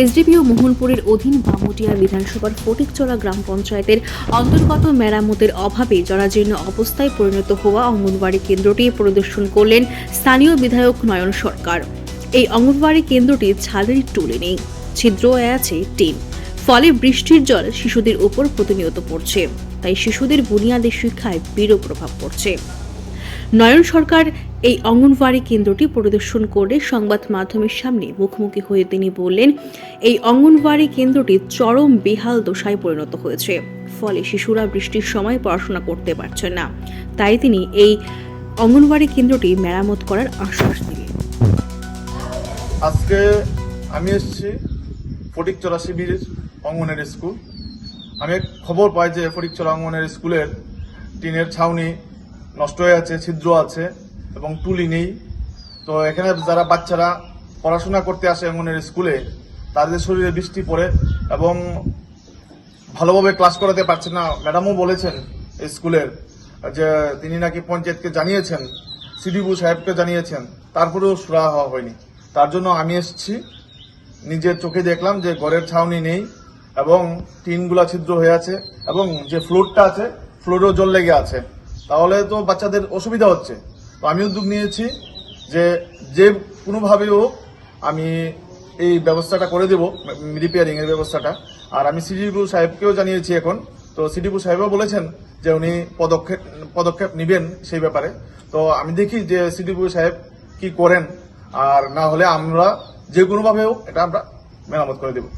SDPO মোহনপুরের অধীন বামুটিয়া বিধানসভার ফটিকচলা গ্রাম পঞ্চায়েতের অন্তর্গত মেরামতের অভাবে জরাজীর্ণ অবস্থায় পরিণত হওয়া অঙ্গনওয়াড়ি কেন্দ্রটি পরিদর্শন করলেন স্থানীয় বিধায়ক নয়ন সরকার। এই অঙ্গনওয়াড়ি কেন্দ্রটি ছাদের টুলে নেই। ছিদ্র আছে টিন। ফলে বৃষ্টির জল শিশুদের উপর প্রতিনিয়ত পড়ছে। তাই শিশুদের বুনিয়াদী শিক্ষায় বিরূপ প্রভাব পড়ছে। নয়ন সরকার এই অঙ্গনওয়াড়ি কেন্দ্রটি পরিদর্শন করে সংবাদ মাধ্যমের সামনে মুখোমুখি হয়ে তিনি বললেন, এই অঙ্গনওয়াড়ি কেন্দ্রটি চরম বেহাল দশায় পরিণত হয়েছে। ফলে শিশুরা বৃষ্টির সময় পড়াশোনা করতে পারছে না। তাই তিনি এই অঙ্গনওয়াড়ি কেন্দ্রটি মেরামত করার আশ্বাস দিলেন। আজকে আমি এসেছি ফটিকচরা শিবির অঙ্গনের স্কুল। আমি খবর পাই যে ফটিকচরা অঙ্গনের স্কুলের টিনের ছাউনি নষ্ট হয়ে আছে, ছিদ্র আছে। এবং টুলি নেই। তো এখানে যারা বাচ্চারা পড়াশোনা করতে আসে অঙ্গনের স্কুলে, তাদের শরীরে বৃষ্টি পড়ে এবং ভালোভাবে ক্লাস করাতে পারছে না। ম্যাডামও বলেছেন স্কুলের যে তিনি নাকি পঞ্চায়েতকে জানিয়েছেন সিডিবু সাহেবকে জানিয়েছেন, তারপরেও সুরা হওয়া হয়নি। তার জন্য আমি এসেছি, নিজের চোখে দেখলাম যে ঘরের ছাউনি নেই এবং টিনগুলা ছিদ্র হয়ে আছে এবং যে ফ্লোরটা আছে, ফ্লোরেও জল লেগে আছে। তাহলে তো বাচ্চাদের অসুবিধা হচ্ছে। তো আমি উদ্যোগ নিয়েছি যে যে কোনোভাবেই হোক আমি এই ব্যবস্থাটা করে দেব রিপেয়ারিং এর ব্যবস্থাটা। আর আমি সিডিপু সাহেবকেও জানিয়েছি এখন। তো সিডিপু সাহেবও বলেছেন যে, উনি পদক্ষেপ পদক্ষেপ নেবেন সেই ব্যাপারে। তো আমি দেখি যে সিডিপু সাহেব কি করেন। আর না হলে আমরা যে কোনোভাবে হোক এটা আমরা মেরামত করে দেবো।